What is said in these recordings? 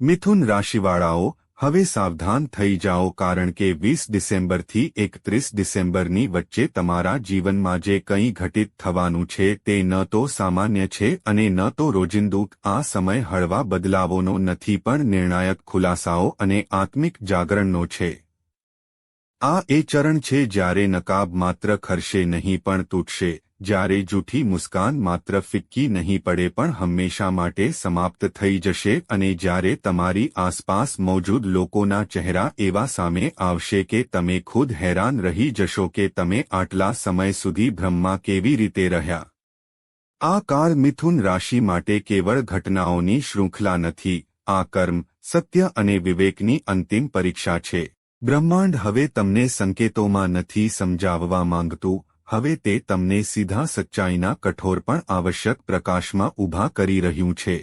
મિથુન રાશિવાળાઓ, હવે સાવધાન થઈ જાઓ કારણ કે વીસ ડિસેમ્બરથી એકત્રીસ ડિસેમ્બરની વચ્ચે તમારા જીવનમાં જે કંઈ ઘટિત થવાનું છે તે ન તો સામાન્ય છે અને ન તો રોજિંદુ. આ સમય હળવા બદલાવોનો નથી પણ નિર્ણાયક ખુલાસાઓ અને આત્મિક જાગરણનો છે. આ એ ચરણ છે જ્યારે નકાબ માત્ર ખરશે નહીં પણ તૂટશે. જ્યારે જૂઠી મુસ્કાન માત્ર ફિક્કી નહીં પડે પણ હંમેશા માટે સમાપ્ત થઈ જશે અને જ્યારે તમારી આસપાસ મોજૂદ લોકોના ચહેરા એવા સામે આવશે કે તમે ખુદ હેરાન રહી જશો કે તમે આટલા સમય સુધી ભ્રમમાં કેવી રીતે રહ્યા. આ કાળ મિથુન રાશિ માટે કેવળ ઘટનાઓની શૃંખલા નથી, આ કર્મ, સત્ય અને વિવેકની અંતિમ પરીક્ષા છે. બ્રહ્માંડ હવે તમને સંકેતોમાં નથી સમજાવવા માંગતું હવે તે તમને સીધા સચ્ચાઈના કઠોર પણ આવશ્યક પ્રકાશમાં ઊભા કરી રહ્યું છે.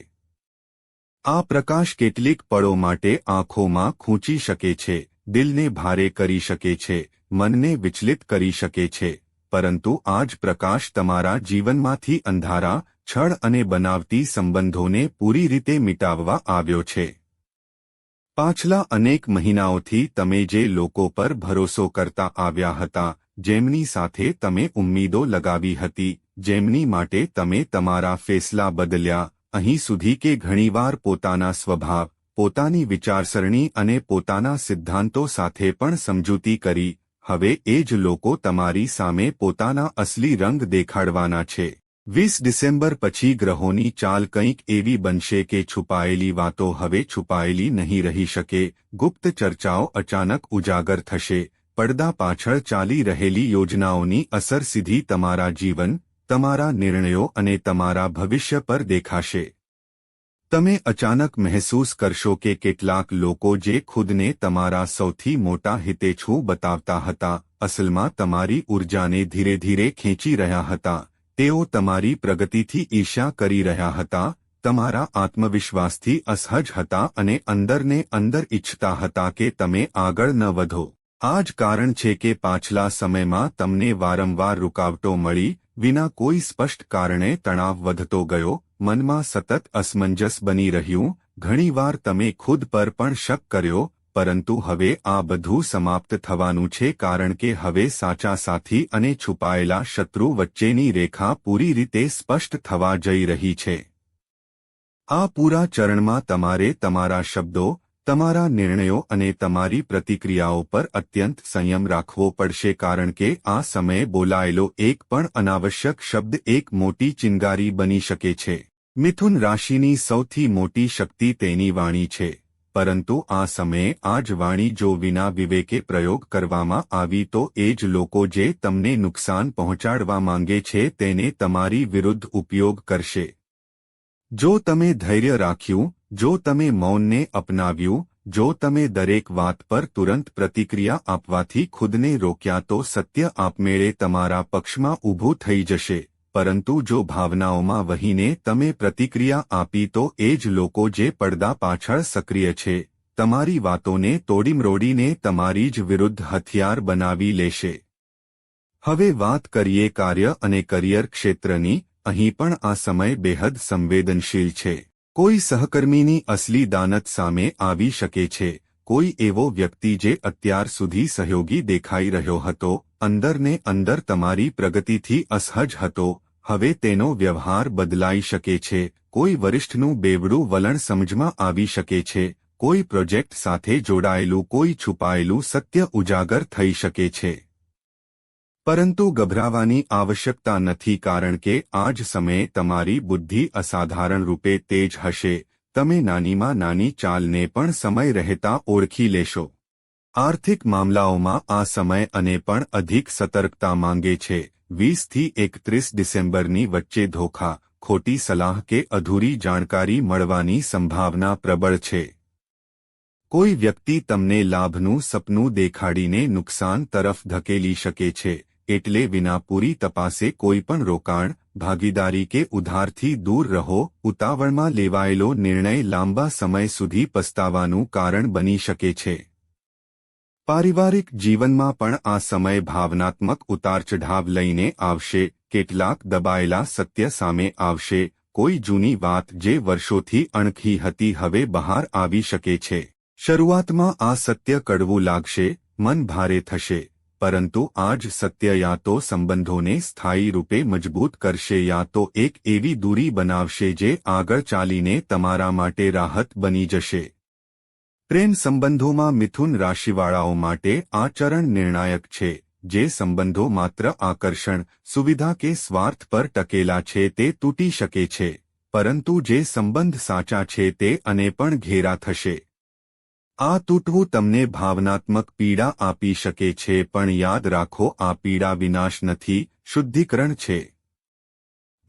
આ પ્રકાશ કેટલીક પળો માટે આંખોમાં ખૂંચી શકે છે, દિલને ભારે કરી શકે છે, મનને વિચલિત કરી શકે છે, પરંતુ આ જ પ્રકાશ તમારા જીવનમાંથી અંધારા, છળ અને બનાવતી સંબંધોને પૂરી રીતે મિટાવવા આવ્યો છે. પાછલા અનેક મહિનાઓથી તમે જે લોકો પર ભરોસો કરતા આવ્યા હતા જેમની સાથે તમે ઉમ્મીદો લગાવી હતી, જેમની માટે તમે તમારા ફેસલા બદલ્યા, અહીં સુધી કે ઘણીવાર પોતાના સ્વભાવ, પોતાની વિચારસરણી અને પોતાના સિદ્ધાંતો સાથે પણ સમજૂતી કરી, હવે એ જ લોકો તમારી સામે પોતાના અસલી રંગ દેખાડવાના છે. વીસ ડિસેમ્બર પછી ગ્રહોની ચાલ કંઈક એવી બનશે કે છુપાયેલી વાતો હવે છુપાયેલી નહીં રહી શકે, ગુપ્ત ચર્ચાઓ અચાનક ઉજાગર થશે પડદા પાછળ ચાલી રહેલી યોજનાઓની અસર સીધી તમારા જીવન, તમારા નિર્ણયો અને તમારા ભવિષ્ય પર દેખાશે. તમે અચાનક મહેસૂસ કરશો કે કેટલાક લોકો જે ખુદને તમારા સૌથી મોટા હિતેચ્છુ બતાવતા હતા, અસલમાં તમારી ઊર્જાને ધીરે ધીરે ખેંચી રહ્યા હતા, તેઓ તમારી પ્રગતિથી ઈર્ષ્યા કરી રહ્યા હતા, તમારા આત્મવિશ્વાસથી અસહજ હતા અને અંદરને અંદર ઇચ્છતા હતા કે તમે આગળ ન વધો. આ જ કારણ છે કે પાછલા સમયમાં તમને વારંવાર રૂકાવટો મળી, વિના કોઈ સ્પષ્ટ કારણે તણાવ વધતો ગયો, મનમાં સતત અસમંજસ બની રહ્યું, ઘણીવાર તમે ખુદ પર પણ શક કર્યો, પરંતુ હવે આ બધું સમાપ્ત થવાનું છે કારણ કે હવે સાચા સાથી અને છુપાયેલા શત્રુ વચ્ચેની રેખા પૂરી રીતે સ્પષ્ટ થવા જઈ રહી છે. આ પૂરા ચરણમાં તમારે તમારા શબ્દો તમારા નિર્ણયો અને તમારી પ્રતિક્રિયાઓ પર અત્યંત સંયમ રાખવો પડશે કારણ કે આ સમયે બોલાયેલો એક પણ અનાવશ્યક શબ્દ એક મોટી ચિંગારી બની શકે છે. મિથુન રાશિની સૌથી મોટી શક્તિ તેની વાણી છે, પરંતુ આ સમયે આ જ વાણી જો વિના વિવેકે પ્રયોગ કરવામાં આવી તો એ જ લોકો જે તમને નુકસાન પહોંચાડવા માંગે છે તેને તમારી વિરુદ્ધ ઉપયોગ કરશે. જો તમે ધૈર્ય રાખ્યું જો તમે મૌનને અપનાવ્યું, જો તમે દરેક વાત પર તુરંત પ્રતિક્રિયા આપવાથી ખુદને રોક્યા તો સત્ય આપમેળે તમારા પક્ષમાં ઊભું થઈ જશે. પરંતુ જો ભાવનાઓમાં વહીને તમે પ્રતિક્રિયા આપી તો એ જ લોકો જે પડદા પાછળ સક્રિય છે, તમારી વાતોને તોડીમરોડીને તમારી જ વિરુદ્ધ હથિયાર બનાવી લેશે. હવે વાત કરીએ કાર્ય અને કરિયર ક્ષેત્રની, અહીં પણ આ સમય બેહદ સંવેદનશીલ છે. કોઈ સહકર્મીની અસલી દાનત સામે આવી શકે છે. કોઈ એવો વ્યક્તિ જે અત્યાર સુધી સહયોગી દેખાઈ રહ્યો હતો, અંદરને અંદર તમારી પ્રગતિથી અસહજ હતો, હવે તેનો વ્યવહાર બદલાઈ શકે છે. કોઈ વરિષ્ઠનું બેવડું વલણ સમજમાં આવી શકે છે. કોઈ પ્રોજેક્ટ સાથે જોડાયેલું, કોઈ છુપાયેલું સત્ય ઉજાગર થઈ શકે છે. પરંતુ ગભરાવાની આવશ્યકતા નથી કારણ કે આ જ સમયે તમારી બુદ્ધિ અસાધારણ રૂપે તેજ હશે. તમે નાનીમાં નાની ચાલને પણ સમય રહેતા ઓળખી લેશો. આર્થિક મામલાઓમાં આ સમય અને પણ અધિક સતર્કતા માંગે છે. વીસથી એકત્રીસ ડિસેમ્બરની વચ્ચે ધોખા, ખોટી સલાહ કે અધૂરી જાણકારી મળવાની સંભાવના પ્રબળ છે. કોઈ વ્યક્તિ તમને લાભનું સપનું દેખાડીને નુકસાન તરફ ધકેલી શકે છે. એટલે વિના પૂરી તપાસે કોઈપણ રોકાણ, ભાગીદારી કે ઉધારથી દૂર રહો, ઉતાવળમાં લેવાયેલો નિર્ણય લાંબા સમય સુધી પસ્તાવાનું કારણ બની શકે છે. પારિવારિક જીવનમાં પણ આ સમય ભાવનાત્મક ઉતારચઢાવ લઈને આવશે, કેટલાક દબાયેલા સત્ય સામે આવશે, કોઈ જૂની વાત જે વર્ષોથી અણખી હતી હવે બહાર આવી શકે છે. શરૂઆતમાં આ સત્ય કડવું લાગશે, મન ભારે થશે. પરંતુ આ જ સત્ય યા તો સંબંધોને સ્થાયી રૂપે મજબૂત કરશે યા તો એક એવી દૂરી બનાવશે જે આગળ ચાલીને તમારા માટે રાહત બની જશે. પ્રેમ સંબંધોમાં મિથુન રાશિવાળાઓ માટે આ ચરણ નિર્ણાયક છે, જે સંબંધો માત્ર આકર્ષણ, સુવિધા કે સ્વાર્થ પર ટકેલા છે તે તૂટી શકે છે, પરંતુ જે સંબંધ સાચા છે તે અને પણ ઘેરા થશે. આ તૂટવું તમને ભાવનાત્મક પીડા આપી શકે છે, પણ યાદ રાખો, આ પીડા વિનાશ નથી, શુદ્ધિકરણ છે.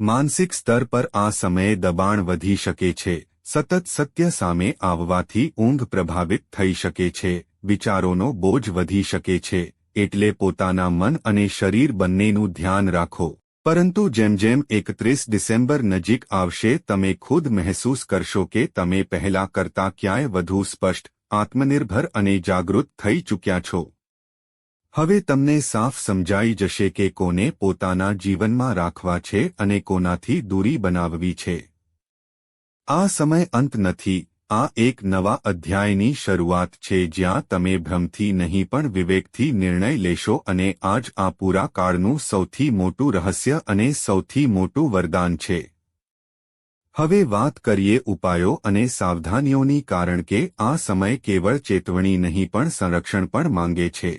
માનસિક સ્તર પર આ સમયે દબાણ વધી શકે છે, સતત સત્ય સામે આવવાથી ઊંઘ પ્રભાવિત થઈ શકે છે, વિચારોનો બોજ વધી શકે છે, એટલે પોતાના મન અને શરીર બંનેનું ધ્યાન રાખો. પરંતુ જેમ જેમ એકત્રીસ ડિસેમ્બર નજીક આવશે, તમે ખુદ મહેસૂસ કરશો કે તમે પહેલા કરતા ક્યાંય વધુ સ્પષ્ટ આત્મનિર્ભર અને જાગૃત થઈ ચૂક્યા છો. હવે તમને સાફ સમજાઈ જશે કે કોને પોતાના જીવનમાં રાખવા છે અને કોનાથી દૂરી બનાવવી છે. આ સમય અંત નથી, આ એક નવા અધ્યાયની શરૂઆત છે જ્યાં તમે ભ્રમથી નહીં પણ વિવેકથી નિર્ણય લેશો અને આજ આ પૂરા કાળનું સૌથી મોટું રહસ્ય અને સૌથી મોટું વરદાન છે. હવે વાત કરીએ ઉપાયો અને સાવધાનીઓની કારણ કે આ સમય કેવળ ચેતવણી નહીં પણ સંરક્ષણ પણ માંગે છે.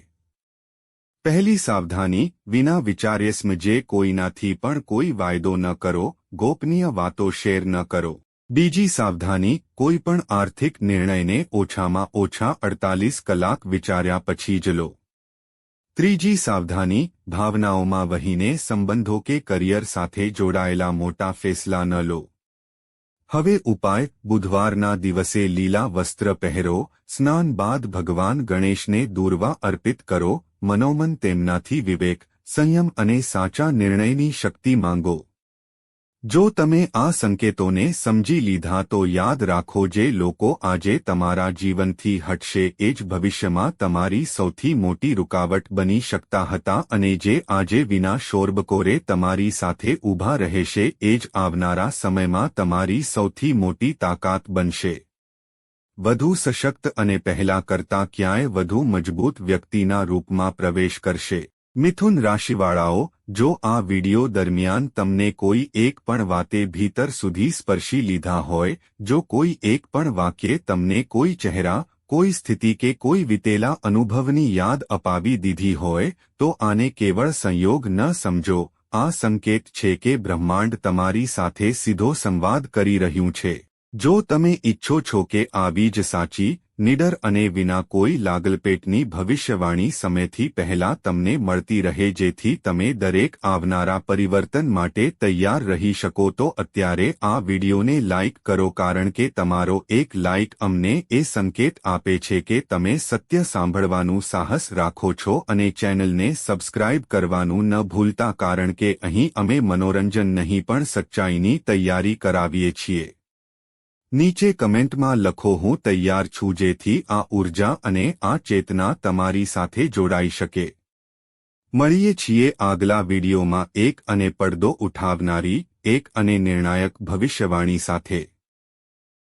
પહેલી સાવધાની વિના વિચાર્યસ્મ જે કોઈનાથી પણ કોઈ વાયદો ન કરો, ગોપનીય વાતો શેર ન કરો. બીજી સાવધાની કોઈ પણ આર્થિક નિર્ણયને ઓછામાં ઓછા અડતાલીસ કલાક વિચાર્યા પછી જ લો. ત્રીજી સાવધાની ભાવનાઓમાં વહીને સંબંધો કે કરિયર સાથે જોડાયેલા મોટા ફેસલા ન લો. હવે ઉપાય, બુધવારના દિવસે લીલા વસ્ત્ર પહેરો, સ્નાન બાદ ભગવાન ગણેશને દૂરવા અર્પિત કરો, મનોમન તેમનાથી વિવેક, સંયમ અને સાચા નિર્ણયની શક્તિ માંગો. જો તમે આ સંકેતોને સમજી લીધા તો યાદ રાખો જે લોકો આજે તમારા જીવનથી હટશે, એ જ ભવિષ્યમાં તમારી સૌથી મોટી રૂકાવટ બની શકતા હતા અને જે આજે વિના શોરબકોરે તમારી સાથે ઊભા રહેશે, એ જ આવનારા સમયમાં તમારી સૌથી મોટી તાકાત બનશે. વધુ સશક્ત અને પહેલા કરતા ક્યાંય વધુ મજબૂત વ્યક્તિના રૂપમાં પ્રવેશ કરશે. મિથુન રાશિવાળાઓ જો આ વિડિયો દરમિયાન તમને કોઈ એક પણ વાતે ભીતર સુધી સ્પર્શી લીધા હોય, જો કોઈ એક પણ વાક્ય તમને કોઈ ચહેરા, કોઈ સ્થિતિ કે કોઈ વિતેલા અનુભવની યાદ અપાવી દીધી હોય, તો આને કેવળ સંયોગ ન સમજો. આ સંકેત છે કે બ્રહ્માંડ તમારી સાથે સીધો સંવાદ કરી રહ્યું છે. જો તમે ઈચ્છો છો કે આવી જ સાચી નિડર અને વિના કોઈ લાગલપેટની ભવિષ્યવાણી સમયથી પહેલા તમને મળતી રહે જેથી તમે દરેક આવનારા પરિવર્તન માટે તૈયાર રહી શકો તો અત્યારે આ વિડીયોને લાઇક કરો કારણ કે તમારો એક લાઇક અમને એ સંકેત આપે છે કે તમે સત્ય સાંભળવાનું સાહસ રાખો છો અને ચેનલને સબસ્ક્રાઇબ કરવાનું ન ભૂલતા કારણ કે અહીં અમે મનોરંજન નહીં પણ સચ્ચાઈની તૈયારી કરાવીએ છીએ. નીચે કમેન્ટમાં લખો, હું તૈયાર છું જેથી આ ઊર્જા અને આ ચેતના તમારી સાથે જોડાઈ શકે. મળીએ છીએ આગલા વિડીયોમાં. એક અને પડદો ઉઠાવનારી, એક અને નિર્ણાયક ભવિષ્યવાણી સાથે.